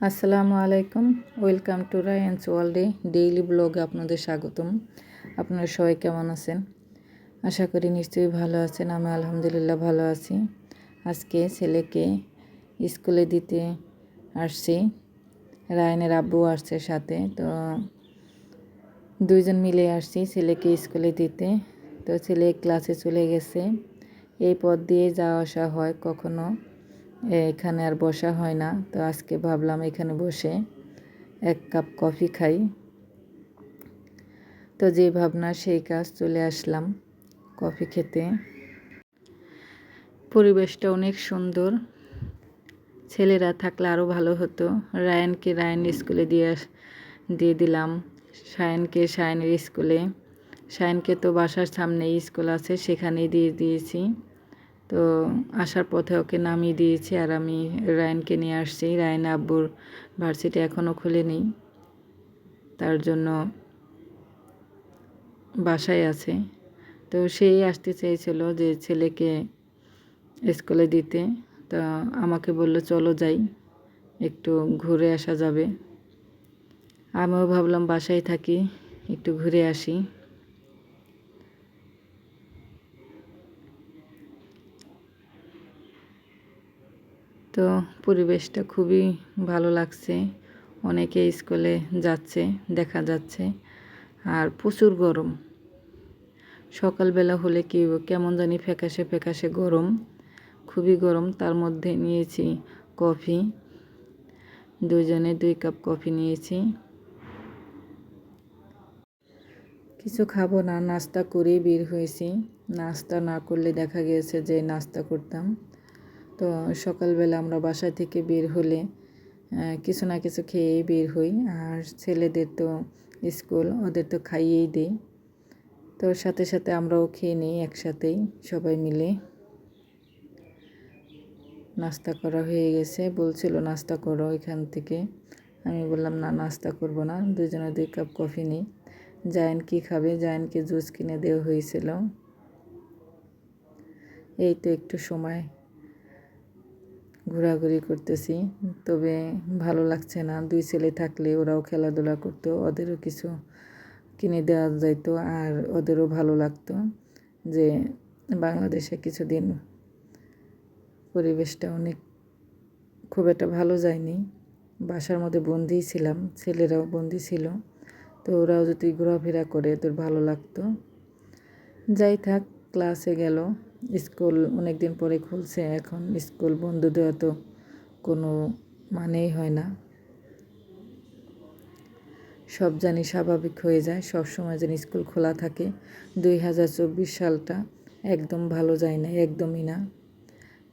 আসসালামু আলাইকুম। Welcome to Ryans ওয়ার্ল্ডে ডেইলি ব্লগে আপনাদের স্বাগতম। আপনারা সবাই কেমন আছেন? আশা করি নিশ্চয়ই ভালো আছেন আমি আলহামদুলিল্লাহ ভালো আছি। আজকে ছেলেকে স্কুলে দিতে আসছি। রায়নের আব্বু আসছে সাথে, তো দুইজন মিলে আসছি ছেলেকে স্কুলে দিতে। তো ছেলে ক্লাসে চলে গেছে। এই পথ দিয়ে যাওয়া আসা হয় কখনো এখানে আর বসা হয় না। তো আজকে ভাবলাম এখানে বসে এক কাপ কফি খাই। তো যে ভাবনা, সেই কাজ চলে আসলাম কফি খেতে। পরিবেশটা অনেক সুন্দর। ছেলেরা থাকলে আরও ভালো হতো। রায়নকে রায়ন স্কুলে দিয়ে দিয়ে দিলাম। সায়নকে সায়নের স্কুলে। সায়নকে তো বাসার সামনেই স্কুল আছে, সেখানেই দিয়ে দিয়েছি। তো আসার পথে ওকে নামিয়ে দিয়েছি আর আমি রায়নকে নিয়ে আসছি। রায়ন আব্বুর ভার্সিটি এখনও খুলেনি তার জন্য বাসায় আছে। তো সেই আসতে চেয়েছিল যে ছেলেকে স্কুলে দিতে। তা আমাকে বলল, চলো যাই, একটু ঘুরে আসা যাবে। আমিও ভাবলাম, বাসায় থাকি, একটু ঘুরে আসি। তো পরিবেশটা খুবই ভালো লাগছে। অনেকে স্কুলে যাচ্ছে, দেখা যাচ্ছে। আর প্রচুর গরম। সকালবেলা হলে কি কেমন জানি ফ্যাকাশে ফ্যাকাশে গরম। খুবই গরম, তার মধ্যে নিয়েছি কফি। দুজনে দুই কাপ কফি নিয়েছি। কিছু খাব না, নাস্তা করেই বের হয়েছি। নাস্তা না করলে দেখা গিয়েছে যে নাস্তা করতাম। তো সকালবেলা আমরা বাসা থেকে বের হলে কিছু না কিছু খেয়েই বের হই। আর ছেলেদের তো স্কুল, ওদের তো খাইয়েই দিই। তো সাথে সাথে আমরাও খেয়ে নিই একসাথেই, সবাই মিলে। নাস্তা করা হয়ে গেছে, বলছিল, নাস্তা করো এখান থেকে। আমি বললাম, না, নাস্তা করব না, দুজনে দুই কাপ কফি নিই। জায়ন কি খাবে? জায়নকে জুস কিনে দেওয়া হয়েছিল। এই তো একটু সময়। ঘোরাঘুরি করতেছি, তবে ভালো লাগছে না। দুই ছেলে থাকলে ওরাও খেলাধুলা করতো, ওদেরও কিছু কিনে দেওয়া যাইতো আর ওদেরও ভালো লাগতো যে বাংলাদেশে কিছুদিন পরিবেশটা অনেক খুব একটা ভালো যায়নি। বাসার মধ্যে বন্দি ছিলাম, ছেলেরাও বন্দি ছিল, তো ওরাও যদি ঘোরাফেরা করে তোর ভালো লাগতো। যাই থাক, ক্লাসে গেল। স্কুল অনেক দিন পরে খুলছে, এখন স্কুল বন্ধ দেওয়া তো কোনো মানেই হয় না। সব জানি স্বাভাবিক হয়ে যায়, সব সময় যেন স্কুল খোলা থাকে। দুই হাজার চব্বিশ সালটা একদম ভালো যায় না একদমই না।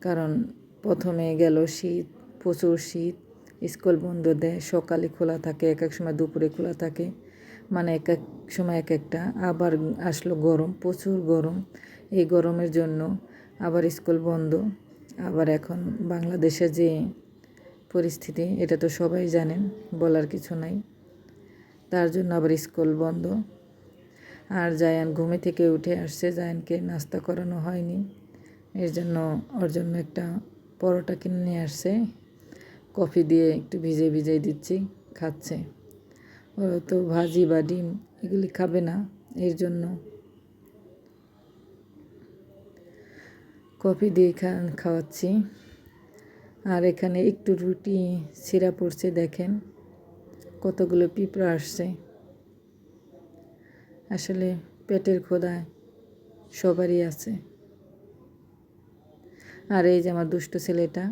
কারণ প্রথমে গেল শীত, প্রচুর শীত, স্কুল বন্ধ দেয়, সকালে খোলা থাকে, এক এক সময় দুপুরে খোলা থাকে। মানে এক এক সময় এক একটা, আবার আসলো গরম, প্রচুর গরম। এই গরমের জন্য আবার স্কুল বন্ধ, আবার এখন বাংলাদেশে যে পরিস্থিতি, এটা তো সবাই জানেন বলার কিছু নাই। তার জন্য আবার স্কুল বন্ধ। আর জায়ান ঘুমে থেকে উঠে আসছে, জায়ানকে নাস্তা করানো হয়নি। এর জন্য ওর জন্য একটা পরোটা কিনে নিয়ে আসছে। কফি দিয়ে একটু ভিজে ভিজে দিচ্ছি, খাচ্ছে। ও তো ভাজি বা ডিম, এগুলি খাবে না। এর জন্য কফি দিয়ে খাওয়াচ্ছি। আর এখানে একটু রুটি ছিঁড়া পড়ছে, দেখেন। কতগুলো পিঁপড়া আসছে। আসলে পেটের খোদায় সবারই আছে। আর এই যে আমার দুষ্ট ছেলেটা,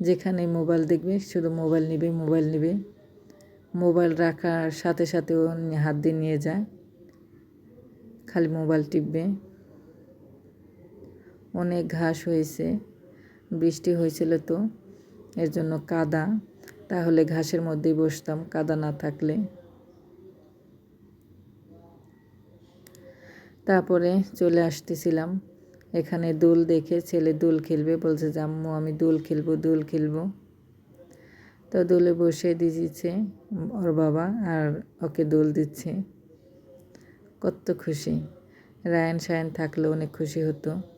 যেখানে মোবাইল দেখবে, শুধু মোবাইল নেবে মোবাইল নেবে। মোবাইল রাখার সাথে সাথে ও হাত দিয়ে নিয়ে যায়। খালি মোবাইল টিপবে। অনেক ঘাস হয়েছে, বৃষ্টি হয়েছিল তো, এর জন্য কাদা। তাহলে ঘাসের মধ্যেই বসতাম, কাদা না থাকলে। তারপরে চলে আসতেছিলাম। এখানে দোল দেখে ছেলে দোল খেলবে, বলছে যে আম্মু আমি দোল খেলব দোল খেলব। তো দোলে বসে দিয়েছে ওর বাবা আর ওকে দোল দিচ্ছে। কত খুশি। রায়ন সায়ন থাকলে অনেক খুশি হতো।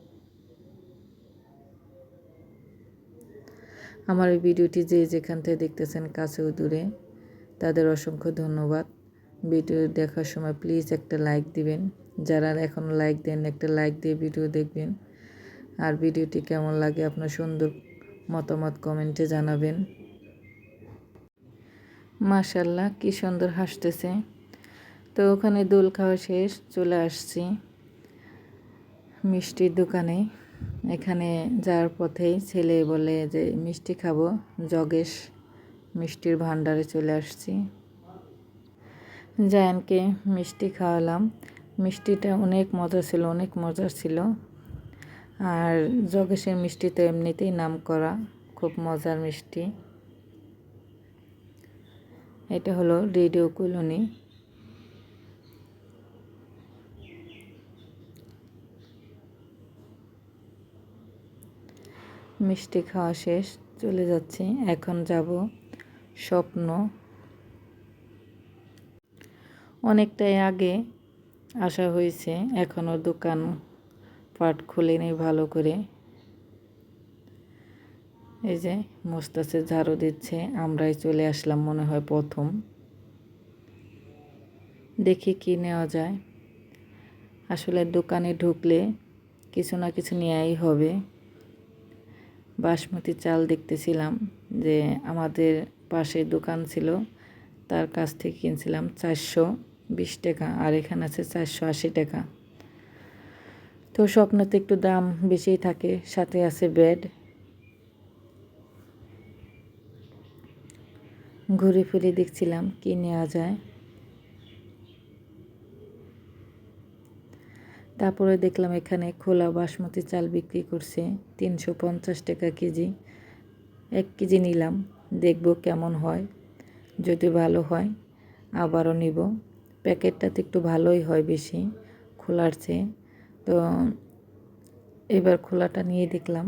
আমার এই ভিডিওটি যে যেখান থেকে দেখতেছেন কাছেও দূরে, তাদের অসংখ্য ধন্যবাদ। ভিডিও দেখার সময় প্লিজ একটা লাইক দিবেন। যারা এখনও লাইক দেন, একটা লাইক দিয়ে ভিডিও দেখবেন। আর ভিডিওটি কেমন লাগে আপনার সুন্দর মতামত কমেন্টে জানাবেন। মাশাল্লাহ কি সুন্দর হাসতেছে। তো ওখানে দোল খাওয়া শেষ, চলে আসছি মিষ্টির দোকানে। এখানে যাওয়ার পথেই ছেলে বলে যে, মিষ্টি খাব, জগেশ মিষ্টির ভাণ্ডারে চলে আসছি। জায়ানকে মিষ্টি খাওয়ালাম। মিষ্টিটা অনেক মজা ছিল, অনেক মজার ছিল। আর জগেশের মিষ্টি তো এমনিতেই নাম করা খুব মজার মিষ্টি। এটা হলো রেডিও কলোনি। মিষ্টি খাওয়া শেষ, চলে যাচ্ছি। এখন যাব স্বপ্ন। অনেকটাই আগে আসা হয়েছে এখনও দোকান পাট খুলেনি ভালো করে। এই যে মোস্তাসে ঝাড়ু দিচ্ছে, আমরাই চলে আসলাম মনে হয় প্রথম। দেখি কি নেওয়া যায়। আসলে দোকানে ঢুকলে কিছু না কিছু নেওয়াই হবে। বাসমতি চাল দেখতেছিলাম যে আমাদের পাশে দোকান ছিল, তার কাছ থেকে কিনছিলাম চারশো বিশ টাকা আর এখানে আছে চারশো আশি টাকা। তো স্বপ্নতে একটু দাম বেশিই থাকে, সাথে আছে বেড ঘুরে ফিরে দেখছিলাম কি নেওয়া যায়। তারপরে দেখলাম এখানে খোলা বাসমতি চাল বিক্রি করছে তিনশো পঞ্চাশ টাকা কেজি। এক কেজি নিলাম, দেখব কেমন হয়। যদি ভালো হয়, আবারও নিব। প্যাকেটটাতে একটু ভালোই হয় বেশি খোলার চেয়ে। তো এবার খোলাটা নিয়ে দেখলাম,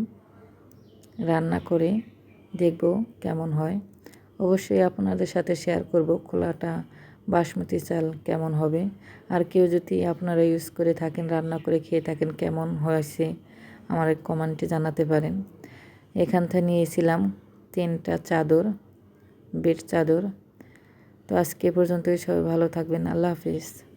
রান্না করে দেখব কেমন হয়। অবশ্যই আপনাদের সাথে শেয়ার করব খোলাটা। বাসমতি চাল কেমন হবে? আর কেউ যদি আপনারা ইউজ করে থাকেন, রান্না করে খেয়ে থাকেন, কেমন হয়েছে? আমার কমেন্টে জানাতে পারেন। এখান থেকে নিয়েছিলাম তিনটা চাদর, বেড চাদর। তো আজকে পর্যন্তই। সবাই ভালো থাকবেন। আল্লাহ হাফিজ।